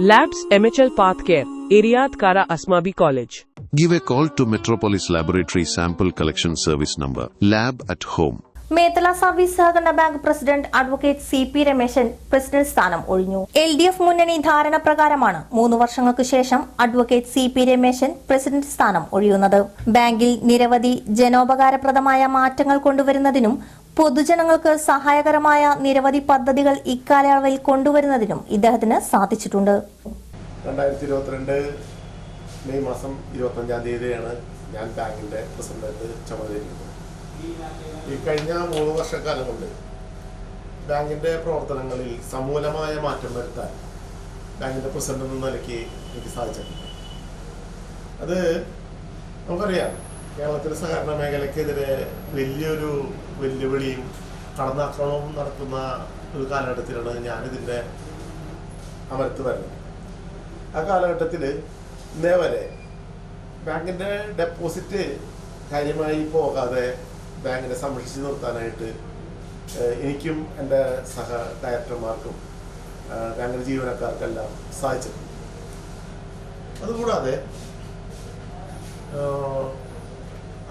Labs MHL Pathcare, Iriad Kara Asmabi College. Give a call to Metropolis Laboratory Sample Collection Service number, lab at home. Methala service സഹകരണ bank president advocate C P Rameshan president സ്ഥാനം ഒഴിഞ്ഞു L D F മുന്നണി ധാരണ പ്രകാരമാണ് മൂന്ന് വർഷങ്ങൾക്ക് ശേഷം advocate C P Rameshan president സ്ഥാനം ഒഴിയുന്നത് ബാങ്കിൽ നിരവധി ജനോപകാരപ്രദമായ മാറ്റങ്ങൾ കൊണ്ടുവരുന്നതിനും പൊതുജനങ്ങൾക്ക് സഹായകരമായ നിരവധി പദ്ധതികൾ ഇക്കാലയളവിൽ കൊണ്ടുവരുന്നതിനും ഇദ്ദേഹത്തിന് സാധിച്ചിട്ടുണ്ട്. രണ്ടായിരത്തി ഇരുപത്തിരണ്ട് മെയ് മാസം ഇരുപത്തഞ്ചാം തീയതിയാണ് ഞാൻ ബാങ്കിന്റെ പ്രസിഡന്റ് ചുമതലയിരിക്കുന്നത് ഈ കഴിഞ്ഞ മൂന്ന് വർഷക്കാലം കൊണ്ട് ബാങ്കിന്റെ പ്രവർത്തനങ്ങളിൽ സമൂലമായ മാറ്റം വരുത്താൻ ബാങ്കിന്റെ പ്രസിഡന്റ് എന്ന നിലയ്ക്ക് എനിക്ക് സാധിച്ചിട്ടുണ്ട്. അത് നമുക്കറിയാം കേരളത്തിലെ സഹകരണ മേഖലയ്ക്കെതിരെ വലിയൊരു വെല്ലുവിളിയും കടന്നാക്രമണവും നടത്തുന്ന ഒരു കാലഘട്ടത്തിലാണ് ഞാനിതിന്റെ അമരത്ത് വരുന്നത്. ആ കാലഘട്ടത്തിൽ ഇന്നേ വരെ ബാങ്കിന്റെ ഡെപ്പോസിറ്റ് കാര്യമായി പോകാതെ ബാങ്കിനെ സംരക്ഷിച്ച് നിർത്താനായിട്ട് എനിക്കും എന്റെ സഹ ഡയറക്ടർമാർക്കും ബാങ്കിന്റെ ജീവനക്കാർക്കെല്ലാം സാധിച്ചിട്ടുണ്ട്. അതുകൂടാതെ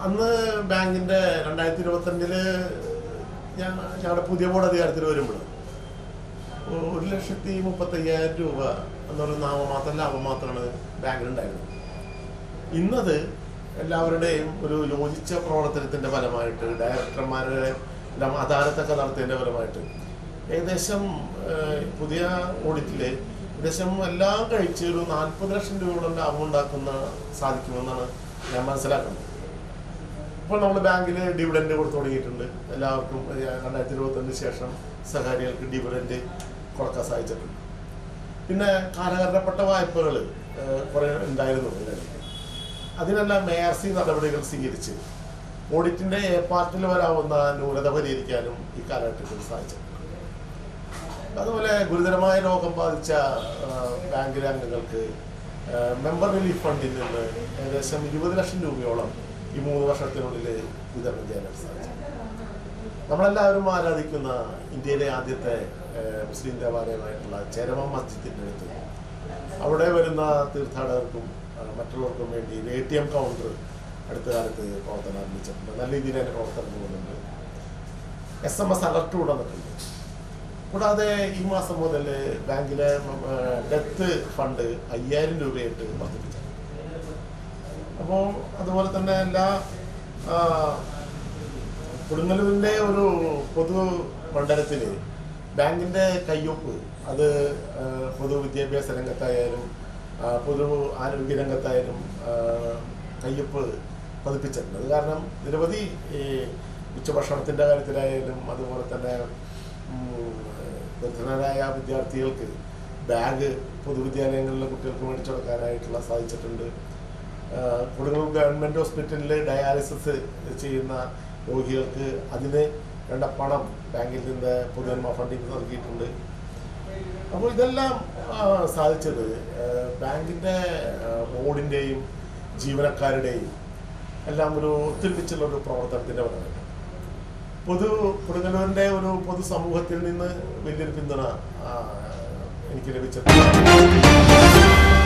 അന്ന് ബാങ്കിന്റെ രണ്ടായിരത്തി ഇരുപത്തിരണ്ടിൽ ഞാൻ ഞങ്ങളുടെ പുതിയ ബോർഡ് അധികാരത്തിൽ വരുമ്പോൾ ഒരു ലക്ഷത്തി മുപ്പത്തയ്യായിരം രൂപ എന്നൊരു നാമമാത്രം ലാഭം മാത്രമാണ് ബാങ്കിനുണ്ടായിരുന്നത് ഇന്നത് എല്ലാവരുടെയും ഒരു യോജിച്ച പ്രവർത്തനത്തിന്റെ ഫലമായിട്ട് ഡയറക്ടർമാരുടെ എല്ലാം അദാലത്തൊക്കെ നടത്തിയതിന്റെ ഫലമായിട്ട് ഏകദേശം പുതിയ ഓഡിറ്റിൽ ഏകദേശം എല്ലാം കഴിച്ച് ഒരു നാൽപ്പത് ലക്ഷം രൂപയോളം ലാഭം ഉണ്ടാക്കുന്ന സാധിക്കുമെന്നാണ് ഞാൻ മനസ്സിലാക്കുന്നത്. ഇപ്പോൾ നമ്മൾ ബാങ്കിൽ ഡിവിഡൻഡ് കൊടുത്തു തുടങ്ങിയിട്ടുണ്ട്. എല്ലാവർക്കും രണ്ടായിരത്തി ഇരുപത്തഞ്ചിന് ശേഷം സഹകാരികൾക്ക് ഡിവിഡൻഡ് കൊടുക്കാൻ സാധിച്ചിട്ടുണ്ട്. പിന്നെ കാലഹരണപ്പെട്ട വായ്പകൾ കുറേ ഉണ്ടായിരുന്നു ഇതിനിടയ്ക്ക് അതിനെല്ലാം സി നടപടികൾ സ്വീകരിച്ച് ഓഡിറ്റിന്റെ എ പാർട്ടിൽ വരാവുന്ന ന്യൂനത പരിഹരിക്കാനും ഈ കാലഘട്ടത്തിൽ സാധിച്ചിട്ടുണ്ട്. അതുപോലെ ഗുരുതരമായ രോഗം ബാധിച്ച ബാങ്കിലെ അംഗങ്ങൾക്ക് മെമ്പർ റിലീഫ് ഫണ്ടിൽ നിന്ന് ഏകദേശം ഇരുപത് ലക്ഷം രൂപയോളം ഈ മൂന്ന് വർഷത്തിനുള്ളിൽ വിതരണം ചെയ്യാനായിട്ട് സാധിച്ചു നമ്മളെല്ലാവരും ആരാധിക്കുന്ന ഇന്ത്യയിലെ ആദ്യത്തെ മുസ്ലിം ദേവാലയമായിട്ടുള്ള ചേരമ മസ്ജിദിന്റെ അടുത്ത്. അവിടെ വരുന്ന തീർത്ഥാടകർക്കും മറ്റുള്ളവർക്കും വേണ്ടി എ ടി എം കൗണ്ടർ അടുത്ത കാലത്ത് പ്രവർത്തനം ആരംഭിച്ചിട്ടുണ്ട്. നല്ല രീതിയിൽ അതിന്റെ പ്രവർത്തനം പോകുന്നുണ്ട് എസ് എം എസ് അലർട്ട് കൂടെ വന്നിട്ടുണ്ട്. കൂടാതെ ഈ മാസം മുതൽ ബാങ്കിലെ ഡെത്ത് ഫണ്ട് അയ്യായിരം രൂപയായിട്ട് വർദ്ധിപ്പിച്ചു അപ്പോൾ അതുപോലെ തന്നെ എല്ലാ കൊടുങ്ങല്ലൂരിന്റെ ഒരു പൊതു മണ്ഡലത്തിൽ ബാങ്കിന്റെ കയ്യൊപ്പ് അത് പൊതു വിദ്യാഭ്യാസ രംഗത്തായാലും പൊതു ആരോഗ്യ രംഗത്തായാലും കയ്യൊപ്പ് പതിപ്പിച്ചിട്ടുണ്ട്. അത് കാരണം നിരവധി ഈ ഉച്ചഭക്ഷണത്തിന്റെ കാര്യത്തിലായാലും അതുപോലെ തന്നെ നിർധനരായ വിദ്യാർത്ഥികൾക്ക് ബാഗ് പൊതുവിദ്യാലയങ്ങളിലെ കുട്ടികൾക്ക് മേടിച്ചു കൊടുക്കാനായിട്ടുള്ള സാധിച്ചിട്ടുണ്ട്. കൊടുങ്ങല്ലൂർ ഗവൺമെന്റ് ഹോസ്പിറ്റലിൽ ഡയാലിസിസ് ചെയ്യുന്ന രോഗികൾക്ക് അതിന് വേണ്ട പണം ബാങ്കിൽ നിന്ന് പൊതുജന്മ ഫണ്ടിങ് നൽകിയിട്ടുണ്ട്. അപ്പോൾ ഇതെല്ലാം സാധിച്ചത് ബാങ്കിന്റെ ബോർഡിന്റെയും ജീവനക്കാരുടെയും എല്ലാം ഒരു ഒത്തൊരുമിച്ചുള്ള ഒരു പ്രവർത്തനത്തിന്റെ ഭാഗമാണ് പൊതു കൊടുങ്ങല്ലൂരിന്റെ ഒരു പൊതുസമൂഹത്തിൽ നിന്ന് വലിയൊരു പിന്തുണ എനിക്ക് ലഭിച്ചിട്ടുണ്ട്.